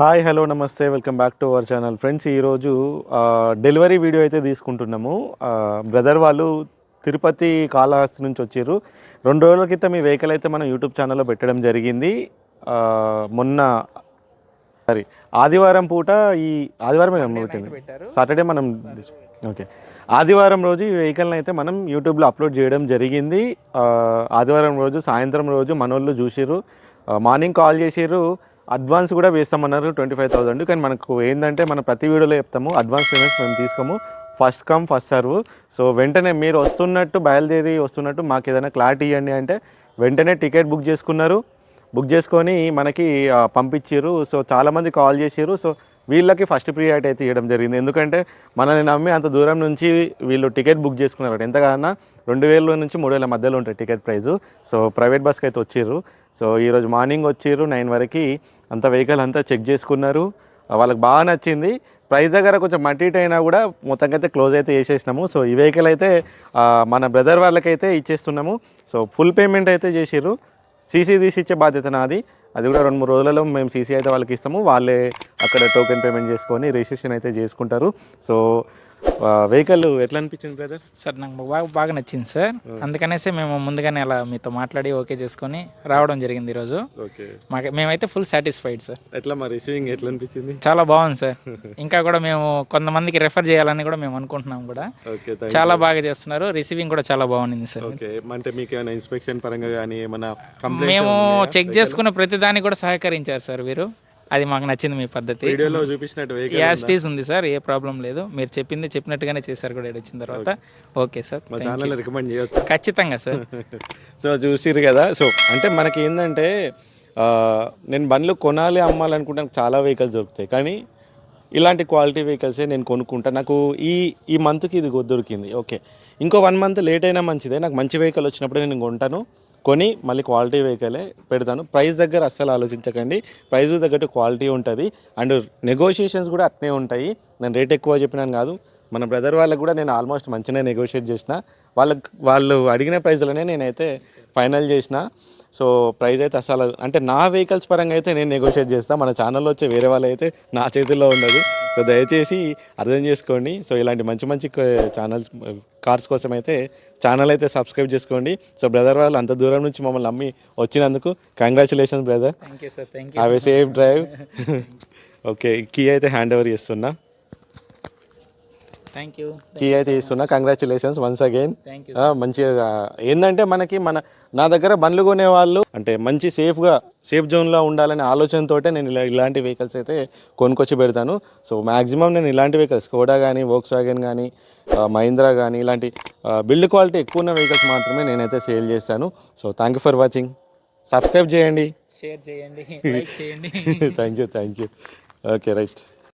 Hi hello నమస్తే welcome back to our channel. Friends ఈరోజు delivery video అయితే తీసుకుంటున్నాము. బ్రదర్ వాళ్ళు తిరుపతి కాళహస్తి నుంచి వచ్చారు. రెండు రోజుల క్రితం ఈ వెహికల్ అయితే మనం యూట్యూబ్ ఛానల్లో పెట్టడం జరిగింది. మొన్న సారీ ఆదివారం పూట ఈ ఆదివారం పెట్టింది? సాటర్డే మనం ఓకే ఆదివారం రోజు ఈ వెహికల్ని అయితే మనం యూట్యూబ్లో అప్లోడ్ చేయడం జరిగింది. ఆదివారం రోజు సాయంత్రం రోజు మనోళ్ళు చూసిర్రు. ఆ, మార్నింగ్ కాల్ చేసిర్రు. అడ్వాన్స్ కూడా వేస్తామన్నారు ట్వంటీ ఫైవ్ థౌసండ్. కానీ మనకు ఏంటంటే మనం ప్రతి వీడియోలో చెప్తాము అడ్వాన్స్ పేమెంట్స్ మేము తీసుకోము. First come first serve so వెంటనే మీరు వస్తున్నట్టు బయలుదేరి వస్తున్నట్టు మాకు ఏదైనా క్లారిటీ ఇవ్వండి అంటే వెంటనే టికెట్ బుక్ చేసుకున్నారు. బుక్ చేసుకొని మనకి పంపించారు సో చాలామంది కాల్ చేసారు సో వీళ్ళకి ఫస్ట్ ప్రియారిటీ అయితే ఇవ్వడం జరిగింది. ఎందుకంటే మనల్ని నమ్మి అంత దూరం నుంచి వీళ్ళు టికెట్ బుక్ చేసుకున్నారు ఎంతగానో రెండు వేల నుంచి మూడు వేల మధ్యలో ఉంటాయి టికెట్ ప్రైజు సో ప్రైవేట్ బస్కి అయితే వచ్చిర్రు. సో ఈరోజు మార్నింగ్ వచ్చిర్రు నైన్ వరకు అంత వెహికల్ అంతా చెక్ చేసుకున్నారు. వాళ్ళకి బాగా నచ్చింది. ప్రైస్ దగ్గర కొంచెం మట్టిట్ అయినా కూడా మొత్తంగా అయితే క్లోజ్ అయితే చేసేసినాము. సో ఈ వెహికల్ అయితే మన బ్రదర్ వాళ్ళకైతే ఇచ్చేస్తున్నాము. సో ఫుల్ పేమెంట్ అయితే చేసిర్రు. సీసీ తీసి ఇచ్చే బాధ్యత నాది. అది కూడా రెండు మూడు రోజులలో మేము సీసీ అయితే వాళ్ళకి ఇస్తాము. వాళ్ళే అక్కడ టోకెన్ పేమెంట్ చేసుకొని రిజిస్ట్రేషన్ అయితే చేసుకుంటారు. సో వెహికల్ ఎట్లా అనిపించింది బ్రదర్ సార్ నాకు బాగా బాగా నచ్చింది సార్. అందుకనేసి మేము ముందుగానే అలా మీతో మాట్లాడి ఓకే చేసుకొని రావడం జరిగింది ఈరోజు. మాకు మేమైతే ఫుల్ సాటిస్ఫైడ్ సార్. ఎట్లా మా రిసీవింగ్ ఎట్లా అనిపించింది? చాలా బాగుంది సార్. ఇంకా కూడా మేము కొంతమందికి రెఫర్ చేయాలని కూడా మేము అనుకుంటున్నాం కూడా. చాలా బాగా చేస్తున్నారు. రిసీవింగ్ కూడా చాలా బాగుంది సార్. అంటే మీకు ఏమైనా ఇన్స్పెక్షన్ పరంగా కానీ ఏమైనా మేము చెక్ చేసుకున్న ప్రతి దానికి కూడా సహకరించారు సార్ వీరు. అది మాకు నచ్చింది మీ పద్ధతి. వీడియోలో చూపించినట్టు యాస్టీస్ ఉంది? సార్ ఏ ప్రాబ్లం లేదు. మీరు చెప్పింది చెప్పినట్టుగానే చేశారు కూడా వచ్చిన తర్వాత. ఓకే సార్ మా ఛానల్ రికమెండ్ చేయొచ్చు. ఖచ్చితంగా సార్ సో చూసిరు కదా. సో అంటే మనకి ఏంటంటే నేను బండ్లు కొనాలి అమ్మాలనుకుంటే నాకు చాలా వెహికల్స్ దొరుకుతాయి. కానీ ఇలాంటి క్వాలిటీ వెహికల్సే నేను కొనుక్కుంటా. నాకు ఈ ఈ మంత్కి ఇది దొరికింది. ఓకే. ఇంకో వన్ మంత్ లేట్ అయినా మంచిదే. నాకు మంచి వెహికల్ వచ్చినప్పుడు నేను కొంటాను. కొని మళ్ళీ క్వాలిటీ వెహికలే పెడతాను. ప్రైస్ దగ్గర అస్సలు ఆలోచించకండి. ప్రైస్ తగ్గట్టు క్వాలిటీ ఉంటుంది. అండ్ నెగోషియేషన్స్ కూడా అట్నే ఉంటాయి. నేను రేట్ ఎక్కువ చెప్పినాను కాదు. మన బ్రదర్ వాళ్ళకు కూడా నేను ఆల్మోస్ట్ మంచిగానే నెగోషియేట్ చేసిన. వాళ్ళకి వాళ్ళు అడిగిన ప్రైస్లోనే నేనైతే ఫైనల్ చేసిన. సో ప్రైస్ అయితే అసలు అంటే నా వెహికల్స్ పరంగా అయితే నేను నెగోషియేట్ చేస్తాను మన ఛానల్లో వచ్చే వేరే వాళ్ళు అయితే నా చేతుల్లో ఉండదు. సో దయచేసి అర్థం చేసుకోండి. సో ఇలాంటి మంచి మంచి ఛానల్స్ కార్స్ కోసం అయితే ఛానల్ అయితే సబ్స్క్రైబ్ చేసుకోండి. సో బ్రదర్ వాళ్ళు అంత దూరం నుంచి మమ్మల్ని నమ్మి వచ్చినందుకు congratulations brother thank you sir thank a safe drive okay key అయితే హ్యాండ్ ఓవర్ చేస్తున్నా. యూ కీ అయితే ఇస్తున్నా. కంగ్రాచులేషన్స్ వన్స్ అగైన్ మంచిగా ఏంటంటే మనకి మన నా దగ్గర బండ్లు కొనే వాళ్ళు అంటే మంచి సేఫ్గా సేఫ్ జోన్లో ఉండాలనే ఆలోచనతోటే నేను ఇలా ఇలాంటి వెహికల్స్ అయితే కొనుక్కొచ్చి పెడతాను. సో మ్యాక్సిమం నేను ఇలాంటి వెహికల్స్ కోడా కానీ వోక్స్ వ్యాగన్ కానీ మహీంద్రా కానీ ఇలాంటి బిల్డ్ క్వాలిటీ ఎక్కువ ఉన్న వెహికల్స్ మాత్రమే నేనైతే సేల్ చేస్తాను. So thank you for watching subscribe చేయండి. షేర్ చేయండి. Thank you thank you okay right